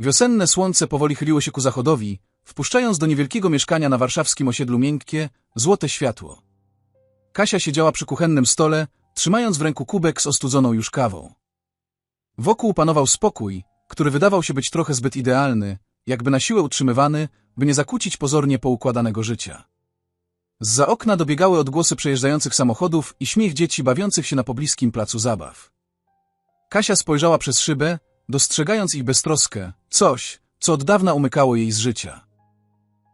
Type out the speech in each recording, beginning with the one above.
Wiosenne słońce powoli chyliło się ku zachodowi, wpuszczając do niewielkiego mieszkania na warszawskim osiedlu miękkie, złote światło. Kasia siedziała przy kuchennym stole, trzymając w ręku kubek z ostudzoną już kawą. Wokół panował spokój, który wydawał się być trochę zbyt idealny, jakby na siłę utrzymywany, by nie zakłócić pozornie poukładanego życia. Zza okna dobiegały odgłosy przejeżdżających samochodów i śmiech dzieci bawiących się na pobliskim placu zabaw. Kasia spojrzała przez szybę, dostrzegając ich beztroskę, coś, co od dawna umykało jej z życia.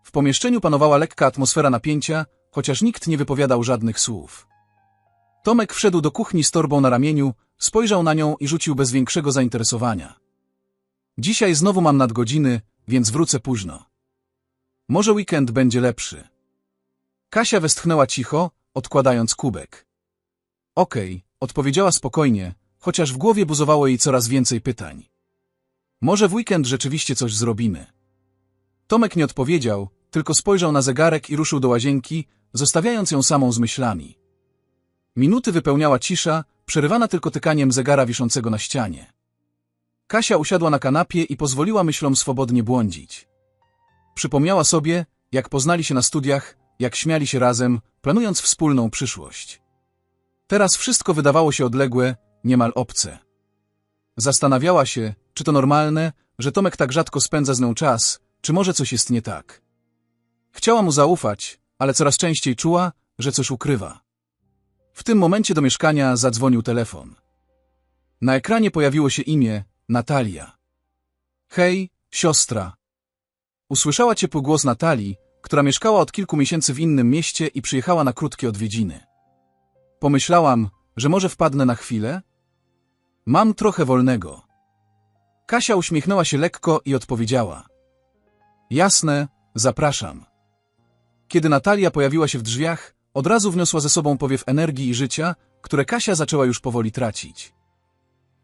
W pomieszczeniu panowała lekka atmosfera napięcia, chociaż nikt nie wypowiadał żadnych słów. Tomek wszedł do kuchni z torbą na ramieniu, spojrzał na nią i rzucił bez większego zainteresowania. Dzisiaj znowu mam nadgodziny, więc wrócę późno. Może weekend będzie lepszy. Kasia westchnęła cicho, odkładając kubek. Okej, odpowiedziała spokojnie, chociaż w głowie buzowało jej coraz więcej pytań. Może w weekend rzeczywiście coś zrobimy. Tomek nie odpowiedział, tylko spojrzał na zegarek i ruszył do łazienki, zostawiając ją samą z myślami. Minuty wypełniała cisza, przerywana tylko tykaniem zegara wiszącego na ścianie. Kasia usiadła na kanapie i pozwoliła myślom swobodnie błądzić. Przypomniała sobie, jak poznali się na studiach, jak śmiali się razem, planując wspólną przyszłość. Teraz wszystko wydawało się odległe, niemal obce. Zastanawiała się, czy to normalne, że Tomek tak rzadko spędza z nią czas, czy może coś jest nie tak. Chciała mu zaufać, ale coraz częściej czuła, że coś ukrywa. W tym momencie do mieszkania zadzwonił telefon. Na ekranie pojawiło się imię Natalia. Hej, siostra. Usłyszała ciepły głos Natalii, która mieszkała od kilku miesięcy w innym mieście i przyjechała na krótkie odwiedziny. Pomyślałam, że może wpadnę na chwilę? Mam trochę wolnego. Kasia uśmiechnęła się lekko i odpowiedziała. Jasne, zapraszam. Kiedy Natalia pojawiła się w drzwiach, od razu wniosła ze sobą powiew energii i życia, które Kasia zaczęła już powoli tracić.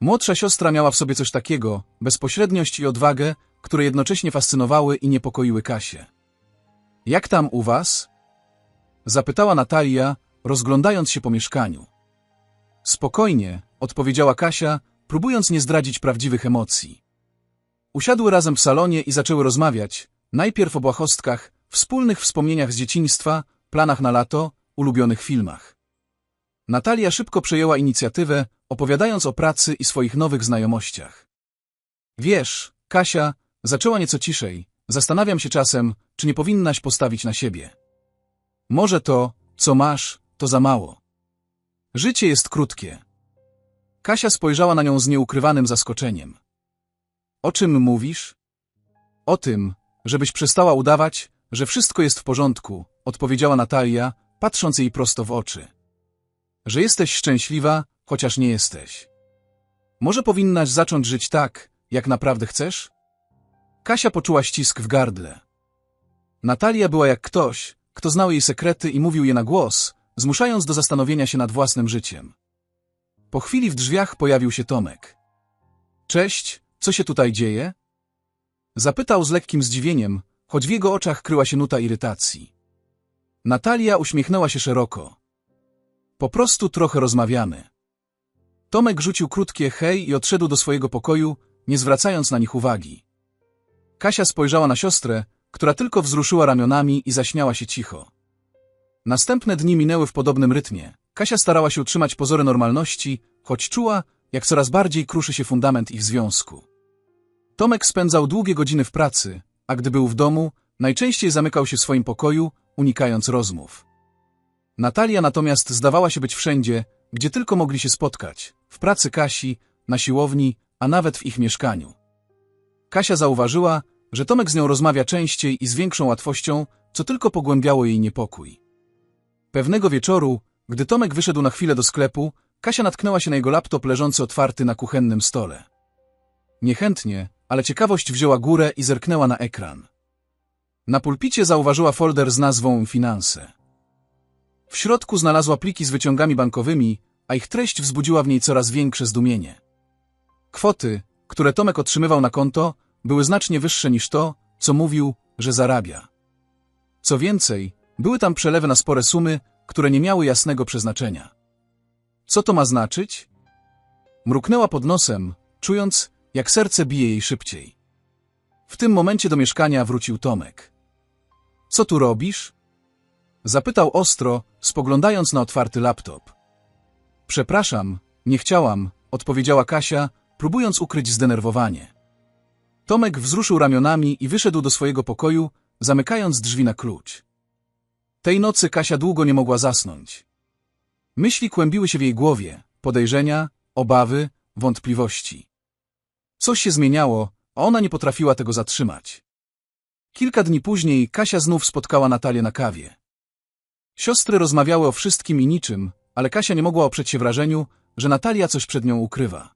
Młodsza siostra miała w sobie coś takiego, bezpośredniość i odwagę, które jednocześnie fascynowały i niepokoiły Kasię. Jak tam u was? Zapytała Natalia, rozglądając się po mieszkaniu. Spokojnie, odpowiedziała Kasia, próbując nie zdradzić prawdziwych emocji. Usiadły razem w salonie i zaczęły rozmawiać, najpierw o błahostkach, wspólnych wspomnieniach z dzieciństwa, planach na lato, ulubionych filmach. Natalia szybko przejęła inicjatywę, opowiadając o pracy i swoich nowych znajomościach. Wiesz, Kasia, zaczęła nieco ciszej, zastanawiam się czasem, czy nie powinnaś postawić na siebie. Może to, co masz, to za mało. Życie jest krótkie. Kasia spojrzała na nią z nieukrywanym zaskoczeniem. O czym mówisz? O tym, żebyś przestała udawać, że wszystko jest w porządku, odpowiedziała Natalia, patrząc jej prosto w oczy. Że jesteś szczęśliwa, chociaż nie jesteś. Może powinnaś zacząć żyć tak, jak naprawdę chcesz? Kasia poczuła ścisk w gardle. Natalia była jak ktoś, kto znał jej sekrety i mówił je na głos, zmuszając do zastanowienia się nad własnym życiem. Po chwili w drzwiach pojawił się Tomek. Cześć, co się tutaj dzieje? Zapytał z lekkim zdziwieniem, choć w jego oczach kryła się nuta irytacji. Natalia uśmiechnęła się szeroko. Po prostu trochę rozmawiamy. Tomek rzucił krótkie hej i odszedł do swojego pokoju, nie zwracając na nich uwagi. Kasia spojrzała na siostrę, która tylko wzruszyła ramionami i zaśmiała się cicho. Następne dni minęły w podobnym rytmie. Kasia starała się utrzymać pozory normalności, choć czuła, jak coraz bardziej kruszy się fundament ich związku. Tomek spędzał długie godziny w pracy, a gdy był w domu, najczęściej zamykał się w swoim pokoju, unikając rozmów. Natalia natomiast zdawała się być wszędzie, gdzie tylko mogli się spotkać, w pracy Kasi, na siłowni, a nawet w ich mieszkaniu. Kasia zauważyła, że Tomek z nią rozmawia częściej i z większą łatwością, co tylko pogłębiało jej niepokój. Pewnego wieczoru, gdy Tomek wyszedł na chwilę do sklepu, Kasia natknęła się na jego laptop leżący otwarty na kuchennym stole. Niechętnie, ale ciekawość wzięła górę i zerknęła na ekran. Na pulpicie zauważyła folder z nazwą Finanse. W środku znalazła pliki z wyciągami bankowymi, a ich treść wzbudziła w niej coraz większe zdumienie. Kwoty, które Tomek otrzymywał na konto, były znacznie wyższe niż to, co mówił, że zarabia. Co więcej, były tam przelewy na spore sumy, które nie miały jasnego przeznaczenia. Co to ma znaczyć? Mruknęła pod nosem, czując, jak serce bije jej szybciej. W tym momencie do mieszkania wrócił Tomek. Co tu robisz? Zapytał ostro, spoglądając na otwarty laptop. Przepraszam, nie chciałam, odpowiedziała Kasia, próbując ukryć zdenerwowanie. Tomek wzruszył ramionami i wyszedł do swojego pokoju, zamykając drzwi na klucz. Tej nocy Kasia długo nie mogła zasnąć. Myśli kłębiły się w jej głowie, podejrzenia, obawy, wątpliwości. Coś się zmieniało, a ona nie potrafiła tego zatrzymać. Kilka dni później Kasia znów spotkała Natalię na kawie. Siostry rozmawiały o wszystkim i niczym, ale Kasia nie mogła oprzeć się wrażeniu, że Natalia coś przed nią ukrywa.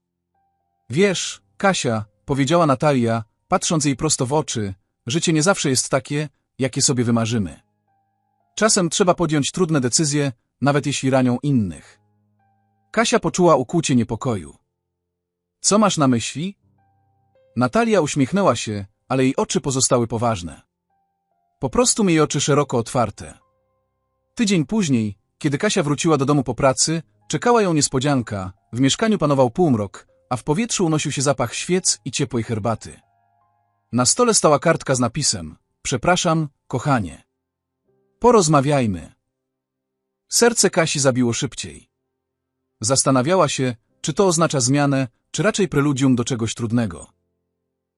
Wiesz, Kasia, powiedziała Natalia, patrząc jej prosto w oczy, życie nie zawsze jest takie, jakie sobie wymarzymy. Czasem trzeba podjąć trudne decyzje, nawet jeśli ranią innych. Kasia poczuła ukłucie niepokoju. Co masz na myśli? Natalia uśmiechnęła się, ale jej oczy pozostały poważne. Po prostu jej oczy szeroko otwarte. Tydzień później, kiedy Kasia wróciła do domu po pracy, czekała ją niespodzianka, w mieszkaniu panował półmrok, a w powietrzu unosił się zapach świec i ciepłej herbaty. Na stole stała kartka z napisem Przepraszam, kochanie. Porozmawiajmy. Serce Kasi zabiło szybciej. Zastanawiała się, czy to oznacza zmianę, czy raczej preludium do czegoś trudnego.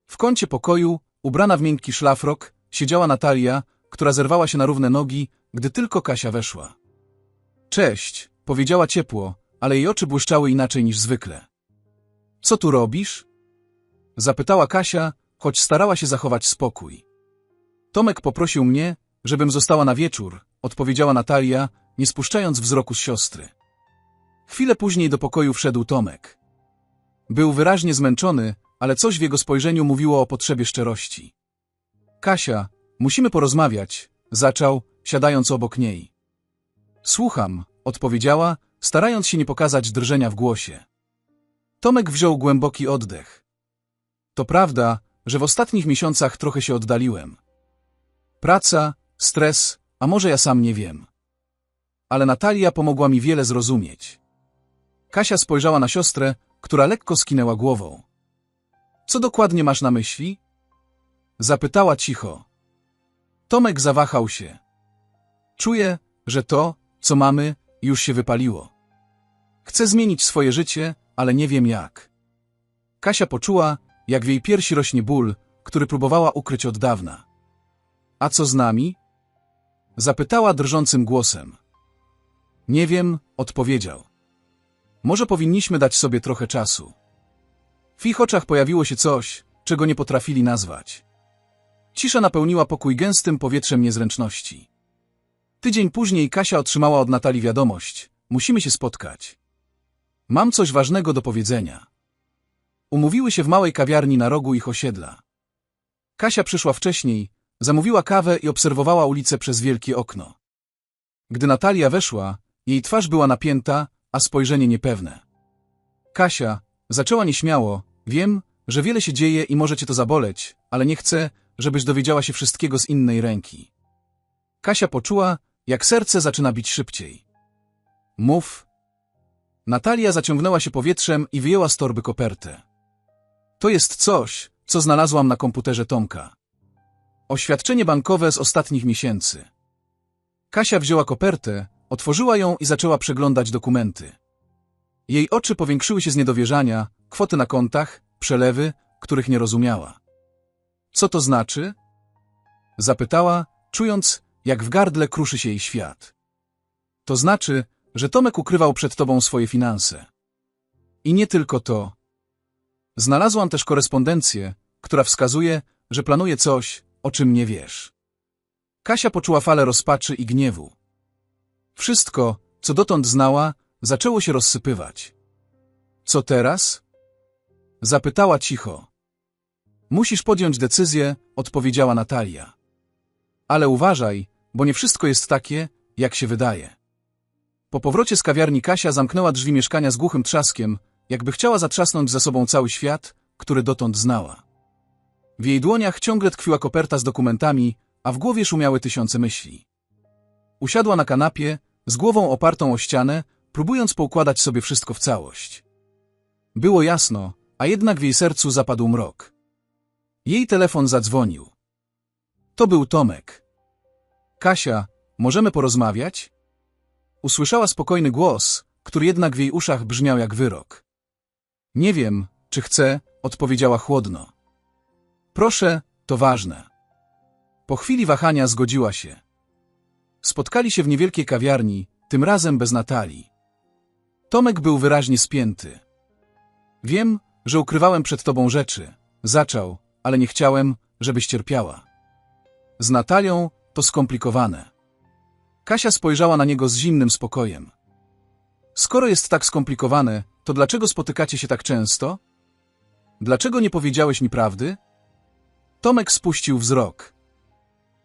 W kącie pokoju, ubrana w miękki szlafrok, siedziała Natalia, która zerwała się na równe nogi, gdy tylko Kasia weszła. Cześć, powiedziała ciepło, ale jej oczy błyszczały inaczej niż zwykle. Co tu robisz? Zapytała Kasia, choć starała się zachować spokój. Tomek poprosił mnie, żebym została na wieczór, odpowiedziała Natalia, nie spuszczając wzroku z siostry. Chwilę później do pokoju wszedł Tomek. Był wyraźnie zmęczony, ale coś w jego spojrzeniu mówiło o potrzebie szczerości. Kasia, musimy porozmawiać, zaczął, siadając obok niej. Słucham, odpowiedziała, starając się nie pokazać drżenia w głosie. Tomek wziął głęboki oddech. To prawda, że w ostatnich miesiącach trochę się oddaliłem. Praca, stres, a może ja sam nie wiem. Ale Natalia pomogła mi wiele zrozumieć. Kasia spojrzała na siostrę, która lekko skinęła głową. Co dokładnie masz na myśli? Zapytała cicho. Tomek zawahał się. Czuję, że to, co mamy, już się wypaliło. Chcę zmienić swoje życie, ale nie wiem jak. Kasia poczuła, jak w jej piersi rośnie ból, który próbowała ukryć od dawna. A co z nami? Zapytała drżącym głosem. Nie wiem, odpowiedział. Może powinniśmy dać sobie trochę czasu. W ich oczach pojawiło się coś, czego nie potrafili nazwać. Cisza napełniła pokój gęstym powietrzem niezręczności. Tydzień później Kasia otrzymała od Natalii wiadomość. Musimy się spotkać. Mam coś ważnego do powiedzenia. Umówiły się w małej kawiarni na rogu ich osiedla. Kasia przyszła wcześniej, zamówiła kawę i obserwowała ulicę przez wielkie okno. Gdy Natalia weszła, jej twarz była napięta, a spojrzenie niepewne. Kasia, zaczęła nieśmiało, wiem, że wiele się dzieje i może cię to zaboleć, ale nie chcę, żebyś dowiedziała się wszystkiego z innej ręki. Kasia poczuła, jak serce zaczyna bić szybciej. Mów. Natalia zaciągnęła się powietrzem i wyjęła z torby kopertę. To jest coś, co znalazłam na komputerze Tomka. Oświadczenie bankowe z ostatnich miesięcy. Kasia wzięła kopertę, otworzyła ją i zaczęła przeglądać dokumenty. Jej oczy powiększyły się z niedowierzania, kwoty na kontach, przelewy, których nie rozumiała. Co to znaczy? Zapytała, czując, jak w gardle kruszy się jej świat. To znaczy, że Tomek ukrywał przed tobą swoje finanse. I nie tylko to. Znalazłam też korespondencję, która wskazuje, że planuje coś, o czym nie wiesz. Kasia poczuła falę rozpaczy i gniewu. Wszystko, co dotąd znała, zaczęło się rozsypywać. Co teraz? Zapytała cicho. Musisz podjąć decyzję, odpowiedziała Natalia. Ale uważaj, bo nie wszystko jest takie, jak się wydaje. Po powrocie z kawiarni Kasia zamknęła drzwi mieszkania z głuchym trzaskiem, jakby chciała zatrzasnąć za sobą cały świat, który dotąd znała. W jej dłoniach ciągle tkwiła koperta z dokumentami, a w głowie szumiały tysiące myśli. Usiadła na kanapie, z głową opartą o ścianę, próbując poukładać sobie wszystko w całość. Było jasno, a jednak w jej sercu zapadł mrok. Jej telefon zadzwonił. To był Tomek. Kasia, możemy porozmawiać? Usłyszała spokojny głos, który jednak w jej uszach brzmiał jak wyrok. Nie wiem, czy chcę, odpowiedziała chłodno. Proszę, to ważne. Po chwili wahania zgodziła się. Spotkali się w niewielkiej kawiarni, tym razem bez Natalii. Tomek był wyraźnie spięty. Wiem, że ukrywałem przed tobą rzeczy. Zaczął, ale nie chciałem, żebyś cierpiała. Z Natalią to skomplikowane. Kasia spojrzała na niego z zimnym spokojem. Skoro jest tak skomplikowane, to dlaczego spotykacie się tak często? Dlaczego nie powiedziałeś mi prawdy? Tomek spuścił wzrok.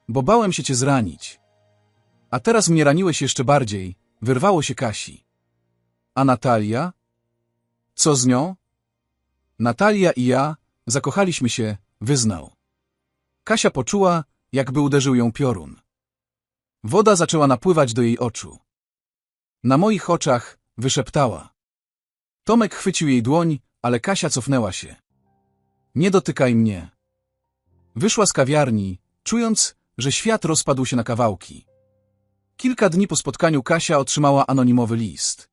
Bo bałem się cię zranić. A teraz mnie raniłeś jeszcze bardziej, wyrwało się Kasi. A Natalia? Co z nią? Natalia i ja zakochaliśmy się, wyznał. Kasia poczuła, jakby uderzył ją piorun. Woda zaczęła napływać do jej oczu. Na moich oczach wyszeptała. Tomek chwycił jej dłoń, ale Kasia cofnęła się. Nie dotykaj mnie. Wyszła z kawiarni, czując, że świat rozpadł się na kawałki. Kilka dni po spotkaniu Kasia otrzymała anonimowy list.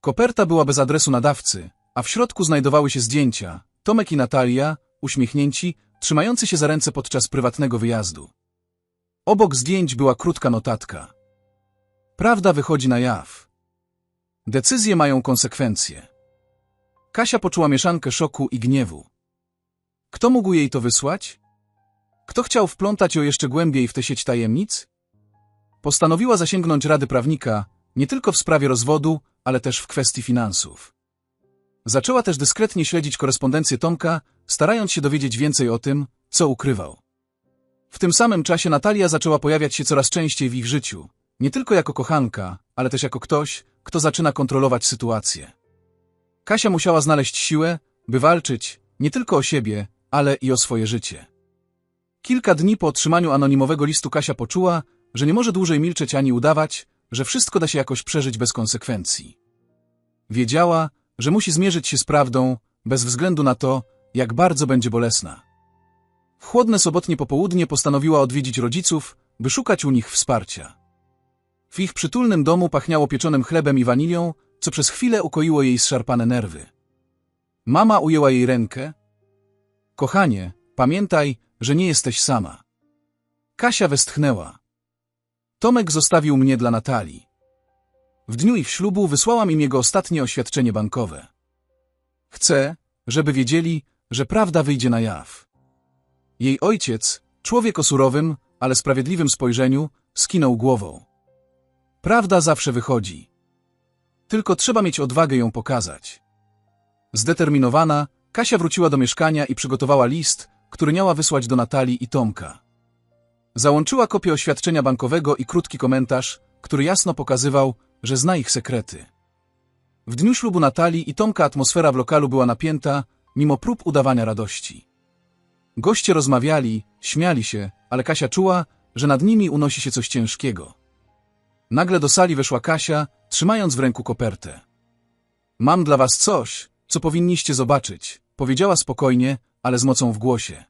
Koperta była bez adresu nadawcy, a w środku znajdowały się zdjęcia Tomek i Natalia, uśmiechnięci, trzymający się za ręce podczas prywatnego wyjazdu. Obok zdjęć była krótka notatka. Prawda wychodzi na jaw. Decyzje mają konsekwencje. Kasia poczuła mieszankę szoku i gniewu. Kto mógł jej to wysłać? Kto chciał wplątać ją jeszcze głębiej w tę sieć tajemnic? Postanowiła zasięgnąć rady prawnika, nie tylko w sprawie rozwodu, ale też w kwestii finansów. Zaczęła też dyskretnie śledzić korespondencję Tomka, starając się dowiedzieć więcej o tym, co ukrywał. W tym samym czasie Natalia zaczęła pojawiać się coraz częściej w ich życiu, nie tylko jako kochanka, ale też jako ktoś, kto zaczyna kontrolować sytuację. Kasia musiała znaleźć siłę, by walczyć nie tylko o siebie, ale i o swoje życie. Kilka dni po otrzymaniu anonimowego listu Kasia poczuła, że nie może dłużej milczeć ani udawać, że wszystko da się jakoś przeżyć bez konsekwencji. Wiedziała, że musi zmierzyć się z prawdą, bez względu na to, jak bardzo będzie bolesna. W chłodne sobotnie popołudnie postanowiła odwiedzić rodziców, by szukać u nich wsparcia. W ich przytulnym domu pachniało pieczonym chlebem i wanilią, co przez chwilę ukoiło jej zszarpane nerwy. Mama ujęła jej rękę. Kochanie, pamiętaj, że nie jesteś sama. Kasia westchnęła. Tomek zostawił mnie dla Natalii. W dniu ich ślubu wysłałam im jego ostatnie oświadczenie bankowe. Chcę, żeby wiedzieli, że prawda wyjdzie na jaw. Jej ojciec, człowiek o surowym, ale sprawiedliwym spojrzeniu, skinął głową. Prawda zawsze wychodzi. Tylko trzeba mieć odwagę ją pokazać. Zdeterminowana, Kasia wróciła do mieszkania i przygotowała list, który miała wysłać do Natalii i Tomka. Załączyła kopię oświadczenia bankowego i krótki komentarz, który jasno pokazywał, że zna ich sekrety. W dniu ślubu Natalii i Tomka atmosfera w lokalu była napięta, mimo prób udawania radości. Goście rozmawiali, śmiali się, ale Kasia czuła, że nad nimi unosi się coś ciężkiego. Nagle do sali weszła Kasia, trzymając w ręku kopertę. Mam dla was coś, co powinniście zobaczyć, powiedziała spokojnie, ale z mocą w głosie.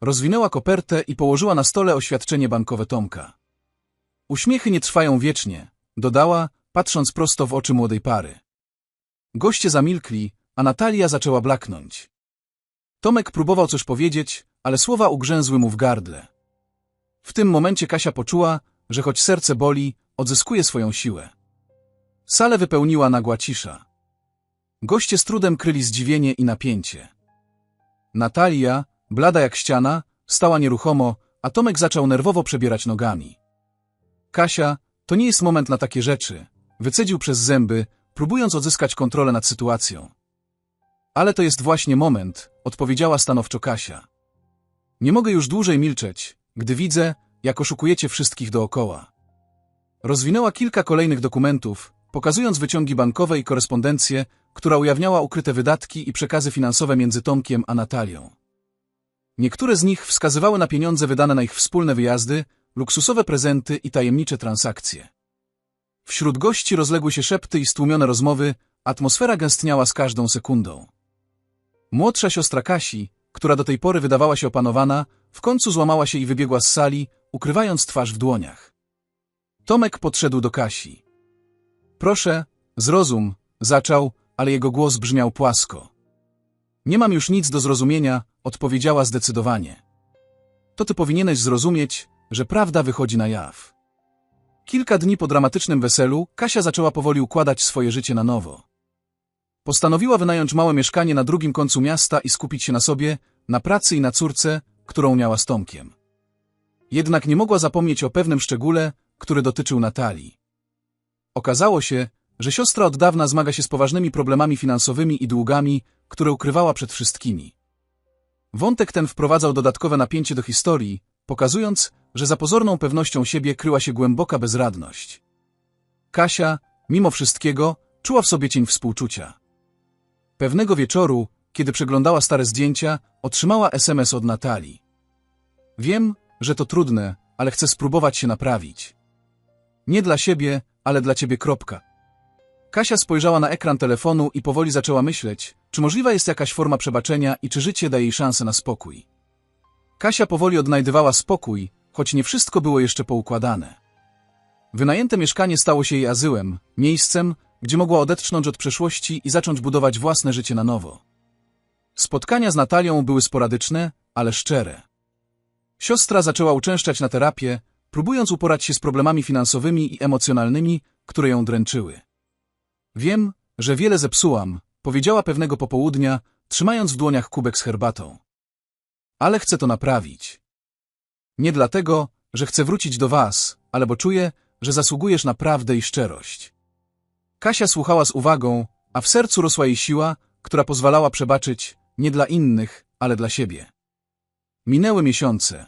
Rozwinęła kopertę i położyła na stole oświadczenie bankowe Tomka. Uśmiechy nie trwają wiecznie, dodała, patrząc prosto w oczy młodej pary. Goście zamilkli, a Natalia zaczęła blaknąć. Tomek próbował coś powiedzieć, ale słowa ugrzęzły mu w gardle. W tym momencie Kasia poczuła, że choć serce boli, odzyskuje swoją siłę. Salę wypełniła nagła cisza. Goście z trudem kryli zdziwienie i napięcie. Natalia, blada jak ściana, stała nieruchomo, a Tomek zaczął nerwowo przebierać nogami. Kasia, to nie jest moment na takie rzeczy, wycedził przez zęby, próbując odzyskać kontrolę nad sytuacją. Ale to jest właśnie moment, odpowiedziała stanowczo Kasia. Nie mogę już dłużej milczeć, gdy widzę, jak oszukujecie wszystkich dookoła. Rozwinęła kilka kolejnych dokumentów, pokazując wyciągi bankowe i korespondencję, która ujawniała ukryte wydatki i przekazy finansowe między Tomkiem a Natalią. Niektóre z nich wskazywały na pieniądze wydane na ich wspólne wyjazdy, luksusowe prezenty i tajemnicze transakcje. Wśród gości rozległy się szepty i stłumione rozmowy, atmosfera gęstniała z każdą sekundą. Młodsza siostra Kasi, która do tej pory wydawała się opanowana, w końcu złamała się i wybiegła z sali, ukrywając twarz w dłoniach. Tomek podszedł do Kasi. Proszę, zrozum, zaczął, ale jego głos brzmiał płasko. Nie mam już nic do zrozumienia, odpowiedziała zdecydowanie. To ty powinieneś zrozumieć, że prawda wychodzi na jaw. Kilka dni po dramatycznym weselu Kasia zaczęła powoli układać swoje życie na nowo. Postanowiła wynająć małe mieszkanie na drugim końcu miasta i skupić się na sobie, na pracy i na córce, którą miała z Tomkiem. Jednak nie mogła zapomnieć o pewnym szczególe, który dotyczył Natalii. Okazało się, że siostra od dawna zmaga się z poważnymi problemami finansowymi i długami, które ukrywała przed wszystkimi. Wątek ten wprowadzał dodatkowe napięcie do historii, pokazując, że za pozorną pewnością siebie kryła się głęboka bezradność. Kasia, mimo wszystkiego, czuła w sobie cień współczucia. Pewnego wieczoru, kiedy przeglądała stare zdjęcia, otrzymała SMS od Natalii. Wiem, że to trudne, ale chcę spróbować się naprawić. Nie dla siebie, ale dla ciebie kropka. Kasia spojrzała na ekran telefonu i powoli zaczęła myśleć, czy możliwa jest jakaś forma przebaczenia i czy życie daje jej szansę na spokój. Kasia powoli odnajdywała spokój, choć nie wszystko było jeszcze poukładane. Wynajęte mieszkanie stało się jej azyłem, miejscem, gdzie mogła odetchnąć od przeszłości i zacząć budować własne życie na nowo. Spotkania z Natalią były sporadyczne, ale szczere. Siostra zaczęła uczęszczać na terapię, próbując uporać się z problemami finansowymi i emocjonalnymi, które ją dręczyły. Wiem, że wiele zepsułam, powiedziała pewnego popołudnia, trzymając w dłoniach kubek z herbatą. Ale chcę to naprawić. Nie dlatego, że chcę wrócić do was, ale bo czuję, że zasługujesz na prawdę i szczerość. Kasia słuchała z uwagą, a w sercu rosła jej siła, która pozwalała przebaczyć nie dla innych, ale dla siebie. Minęły miesiące.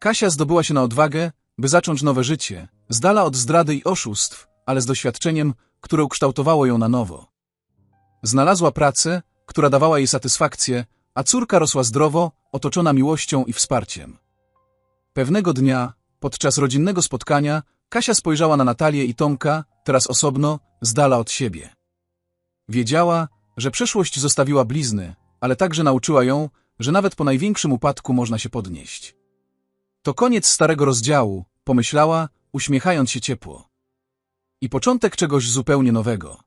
Kasia zdobyła się na odwagę, by zacząć nowe życie, z dala od zdrady i oszustw, ale z doświadczeniem, które ukształtowało ją na nowo. Znalazła pracę, która dawała jej satysfakcję, a córka rosła zdrowo, otoczona miłością i wsparciem. Pewnego dnia, podczas rodzinnego spotkania, Kasia spojrzała na Natalię i Tomka, teraz osobno, z dala od siebie. Wiedziała, że przeszłość zostawiła blizny, ale także nauczyła ją, że nawet po największym upadku można się podnieść. To koniec starego rozdziału, pomyślała, uśmiechając się ciepło. I początek czegoś zupełnie nowego.